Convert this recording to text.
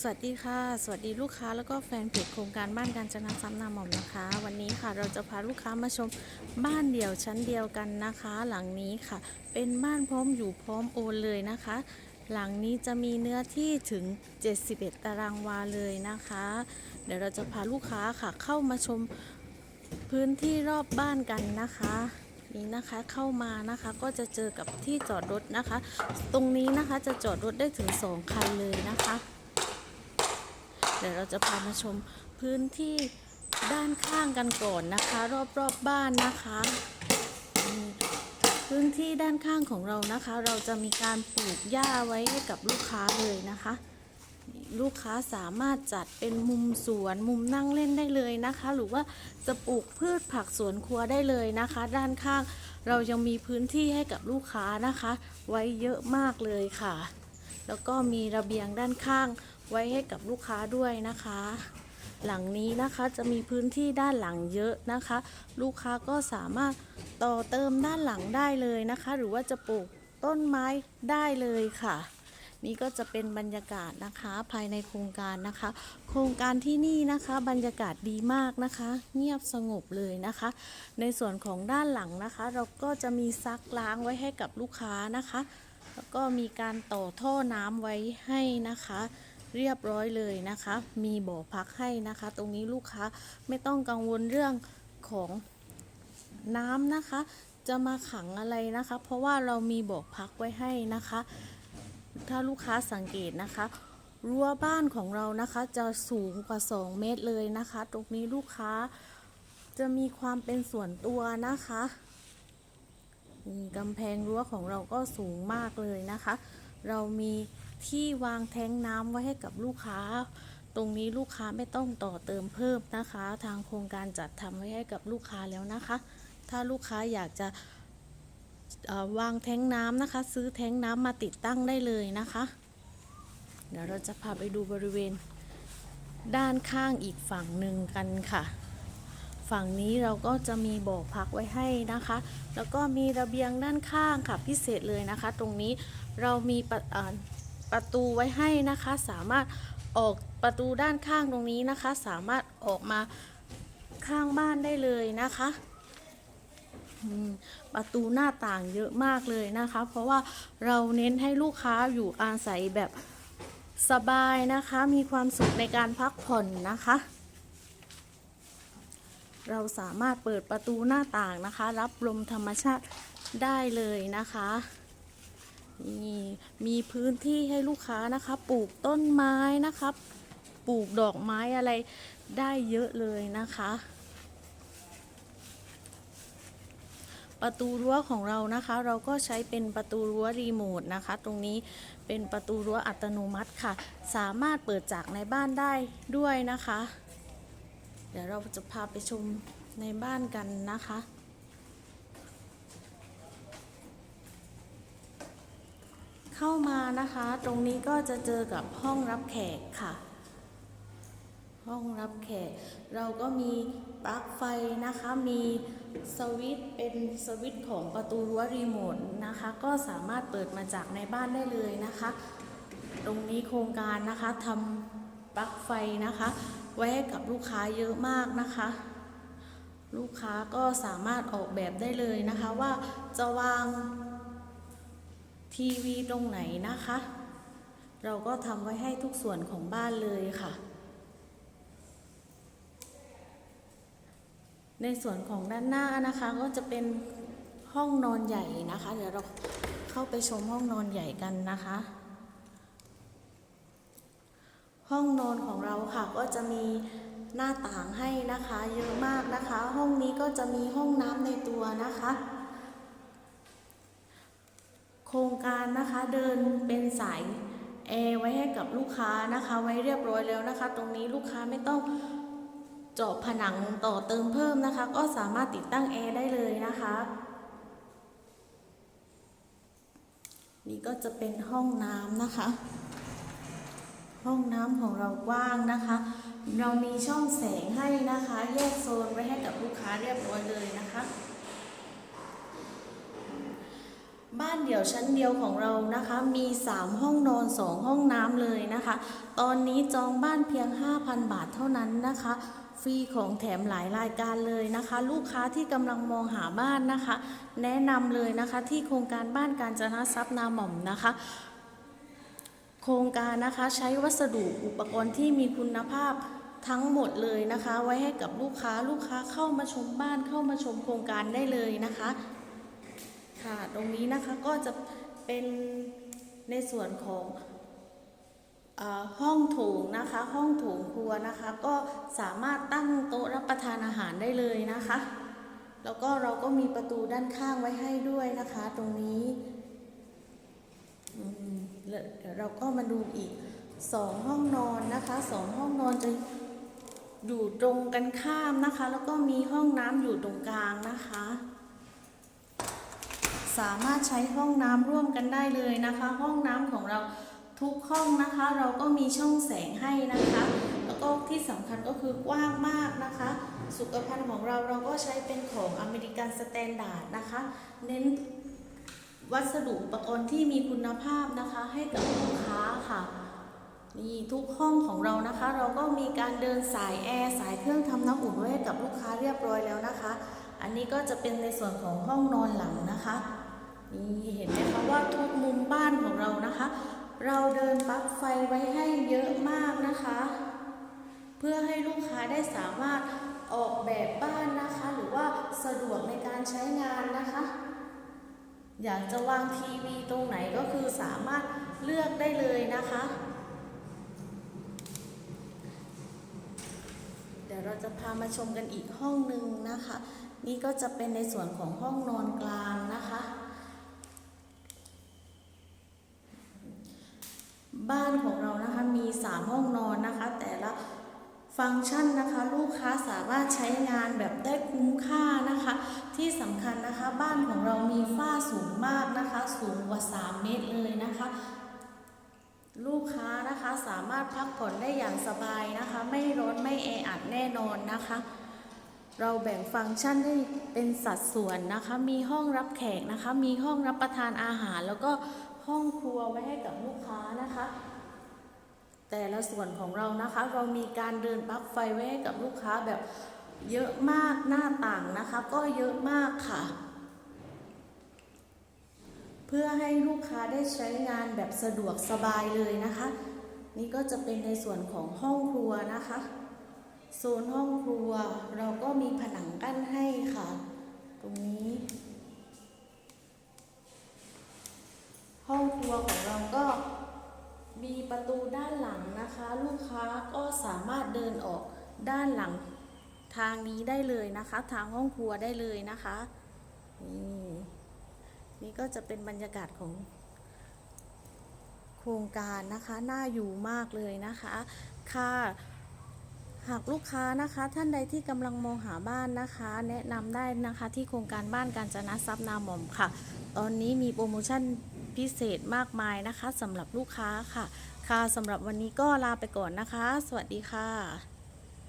สวัสดีค่ะ สวัสดีลูกค้าแล้วก็แฟนเพจโครงการบ้านการจนาซ้ำนาหม่อมนะคะ วันนี้ค่ะเราจะพาลูกค้ามาชมบ้านเดี่ยวชั้นเดียวกันนะคะ หลังนี้ค่ะ เป็นบ้านพร้อมอยู่พร้อมโอนเลยนะคะ หลังนี้จะมีเนื้อที่ถึง 71 ตารางวาเลยนะคะ เดี๋ยวเราจะพาลูกค้าค่ะเข้ามาชมพื้นที่รอบบ้านกันนะคะนี่นะคะเข้ามานะคะก็จะเจอกับที่จอดรถนะคะ ตรงนี้นะคะจะจอดรถได้ถึง 2 คันเลยนะคะ ดี๋ยวเราจะพามาชมพื้นที่ด้านข้างกันก่อนนะคะ รอบๆบบ้านนะคะ พื้นที่ด้านข้างของเรานะคะ เราจะมีการปลูกหญ้าไว้ให้กับลูกค้าเลยนะคะ ลูกค้าสามารถจัดเป็นมุมสวนมุมนั่งเล่นได้เลยนะคะ หรือว่าจะปลูกพืชผักสวนครัวได้เลยนะคะ ด้านข้างเรายังมีพื้นที่ให้กับลูกค้านะคะ ไว้เยอะมากเลยค่ะ แล้วก็มีระเบียงด้านข้าง ไว้ให้กับลูกค้าด้วยนะคะ หลังนี้นะคะจะมีพื้นที่ด้านหลังเยอะนะคะ ลูกค้าก็สามารถต่อเติมด้านหลังได้เลยนะคะ หรือว่าจะปลูกต้นไม้ได้เลยค่ะนี่ก็จะเป็นบรรยากาศนะคะภายในโครงการนะคะ โครงการที่นี่นะคะบรรยากาศดีมากนะคะ เงียบสงบเลยนะคะ ในส่วนของด้านหลังนะคะ เราก็จะมีซักล้างไว้ให้กับลูกค้านะคะ แล้วก็มีการต่อท่อน้ำไว้ให้นะคะ เรียบร้อยเลยนะคะ มีบ่อพักให้นะคะ ตรงนี้ลูกค้าไม่ต้องกังวลเรื่องของน้ำนะคะ จะมาขังอะไรนะคะ เพราะว่าเรามีบ่อพักไว้ให้นะคะ ถ้าลูกค้าสังเกตนะคะรั้วบ้านของเรานะคะ จะสูงกว่า 2 เมตรเลยนะคะ ตรงนี้ลูกค้าจะมีความเป็นส่วนตัวนะคะกำแพงรั้วของเราก็สูงมากเลยนะคะ เรามี ที่วางแท้งน้ำไว้ให้กับลูกค้า ตรงนี้ลูกค้าไม่ต้องต่อเติมเพิ่มนะคะ ทางโครงการจัดทำไว้ให้กับลูกค้าแล้วนะคะ ถ้าลูกค้าอยากจะวางแท้งน้ำนะคะ ซื้อแท้งน้ำมาติดตั้งได้เลยนะคะ เดี๋ยวเราจะพาไปดูบริเวณ ด้านข้างอีกฝั่งหนึ่งกันค่ะ ฝั่งนี้เราก็จะมีบ่อพักไว้ให้นะคะ แล้วก็มีระเบียงด้านข้างค่ะพิเศษเลยนะคะ ตรงนี้เรามี ประตูไว้ให้นะคะ สามารถออกประตูด้านข้างตรงนี้นะคะ สามารถออกมาข้างบ้านได้เลยนะคะประตูหน้าต่างเยอะมากเลยนะคะ เพราะว่าเราเน้นให้ลูกค้าอยู่อาศัยแบบสบายนะคะ มีความสุขในการพักผ่อนนะคะ เราสามารถเปิดประตูหน้าต่างนะคะ รับลมธรรมชาติได้เลยนะคะ นี่มีพื้นที่ให้ลูกค้านะคะปลูกต้นไม้นะคะปลูกดอกไม้อะไรได้เยอะเลยนะคะ ประตูรั้วของเรานะคะ เราก็ใช้เป็นประตูรั้วรีโมทนะคะ ตรงนี้เป็นประตูรั้วอัตโนมัติค่ะ สามารถเปิดจากในบ้านได้ด้วยนะคะ เดี๋ยวเราจะพาไปชมในบ้านกันนะคะ เข้ามานะคะ ตรงนี้ก็จะเจอกับห้องรับแขกค่ะ ห้องรับแขก เราก็มีปลั๊กไฟนะคะ มีสวิตช์เป็นสวิตช์ของประตูรั้วรีโมทนะคะ ก็สามารถเปิดมาจากในบ้านได้เลยนะคะ ตรงนี้โครงการนะคะทำปลั๊กไฟนะคะ ไว้ให้กับลูกค้าเยอะมากนะคะ ลูกค้าก็สามารถออกแบบได้เลยนะคะว่าจะวาง ทีวีตรงไหนนะคะ เราก็ทำไว้ให้ทุกส่วนของบ้านเลยค่ะ ในส่วนของด้านหน้านะคะก็จะเป็นห้องนอนใหญ่นะคะ เดี๋ยวเราเข้าไปชมห้องนอนใหญ่กันนะคะ ห้องนอนของเราค่ะก็จะมีหน้าต่างให้นะคะ เยอะมากนะคะ ห้องนี้ก็จะมีห้องน้ำในตัวนะคะ ครงการนะคะเดินเป็นสายแอร์ไว้ให้กับลูกค้านะคะ ไว้เรียบร้อยแล้วนะคะ ตรงนี้ลูกค้าไม่ต้องเจาะผนังต่อเติมเพิ่มนะคะ ก็สามารถติดตั้งแอร์ได้เลยนะคะ นี่ก็จะเป็นห้องน้ำนะคะ ห้องน้ำของเรากว้างนะคะ เรามีช่องแสงให้นะคะ แยกโซนไว้ให้กับลูกค้าเรียบร้อยเลยนะคะ บ้านเดี่ยวชั้นเดียวของเรานะคะ มี 3 ห้องนอน 2 ห้องน้ำเลยนะคะ ตอนนี้จองบ้านเพียง 5,000 บาทเท่านั้นนะคะ ฟรีของแถมหลายรายการเลยนะคะ ลูกค้าที่กำลังมองหาบ้านนะคะ แนะนำเลยนะคะที่โครงการบ้านการจนะทรัพย์นาหม่อมนะคะโครงการนะคะใช้วัสดุอุปกรณ์ที่มีคุณภาพทั้งหมดเลยนะคะ ไว้ให้กับลูกค้าลูกค้าเข้ามาชมบ้านเข้ามาชมโครงการได้เลยนะคะ ค่ะ ตรงนี้นะคะก็จะเป็นในส่วนของอห้องโถงนะคะห้องโถงครัวนะคะ ก็สามารถตั้งโต๊ะรับประทานอาหารได้เลยนะคะ แล้วก็เราก็มีประตูด้านข้างไว้ให้ด้วยนะคะ ตรงนี้แล้วเดี๋ยวเราก็มาดูอีกสองห้องนอนนะคะสองห้องนอนจะอยู่ตรงกันข้ามนะคะ แล้วก็มีห้องน้ำอยู่ตรงกลางนะคะ สามารถใช้ห้องน้ำร่วมกันได้เลยนะคะ ห้องน้ำของเราทุกห้องนะคะ เราก็มีช่องแสงให้นะคะ แล้วก็ที่สำคัญก็คือกว้างมากนะคะ สุขภัณฑ์ของเราเราก็ใช้เป็นของอเมริกันสแตนดาร์ดนะคะ เน้นวัสดุอุปกรณ์ที่มีคุณภาพนะคะให้กับลูกค้าค่ะนี่ทุกห้องของเรานะคะ เราก็มีการเดินสายแอร์สายเครื่องทำน้ำอุ่นไว้ให้กับลูกค้าเรียบร้อยแล้วนะคะ อันนี้ก็จะเป็นในส่วนของห้องนอนหลังนะคะ นี่เห็นไหมคะว่าทุกมุมบ้านของเรานะคะ เราเดินปลั๊กไฟไว้ให้เยอะมากนะคะ เพื่อให้ลูกค้าได้สามารถออกแบบบ้านนะคะ หรือว่าสะดวกในการใช้งานนะคะ อยากจะวางทีวีตรงไหนก็คือสามารถเลือกได้เลยนะคะ เดี๋ยวเราจะพามาชมกันอีกห้องหนึ่งนะคะ นี่ก็จะเป็นในส่วนของห้องนอนกลางนะคะ บ้านของเรานะคะมี 3 ห้องนอนนะคะ แต่ละฟังก์ชันนะคะ ลูกค้าสามารถใช้งานแบบได้คุ้มค่านะคะ ที่สำคัญนะคะบ้านของเรามีฝ้าสูงมากนะคะ สูงกว่า 3 เมตรเลยนะคะ ลูกค้านะคะสามารถพักผ่อนได้อย่างสบายนะคะ ไม่ร้อนไม่แออัดแน่นอนนะคะ เราแบ่งฟังก์ชันให้เป็นสัดส่วนนะคะ มีห้องรับแขกนะคะ มีห้องรับประทานอาหารแล้วก็ ห้องครัวไว้ให้กับลูกค้านะคะ แต่ละส่วนของเรานะคะ เรามีการเดินปลั๊กไฟไว้ให้กับลูกค้าแบบเยอะมากหน้าต่างนะคะ ก็เยอะมากค่ะ เพื่อให้ลูกค้าได้ใช้งานแบบสะดวกสบายเลยนะคะ นี่ก็จะเป็นในส่วนของห้องครัวนะคะโซนห้องครัวเราก็มีผนังกั้นให้ค่ะ ตรงนี้ ห้องครัวของเราก็มีประตูด้านหลังนะคะ ลูกค้าก็สามารถเดินออกด้านหลังทางนี้ได้เลยนะคะ ทางห้องครัวได้เลยนะคะนี่นี่ก็จะเป็นบรรยากาศของโครงการนะคะน่าอยู่มากเลยนะคะค่ะหากลูกค้านะคะท่านใดที่กำลังมองหาบ้านนะคะ แนะนำได้นะคะที่โครงการบ้านการจนะทรัพย์นาหม่อมค่ะ ตอนนี้มีโปรโมชั่น พิเศษมากมายนะคะสำหรับลูกค้าค่ะ ค่ะสำหรับวันนี้ก็ลาไปก่อนนะคะ สวัสดีค่ะ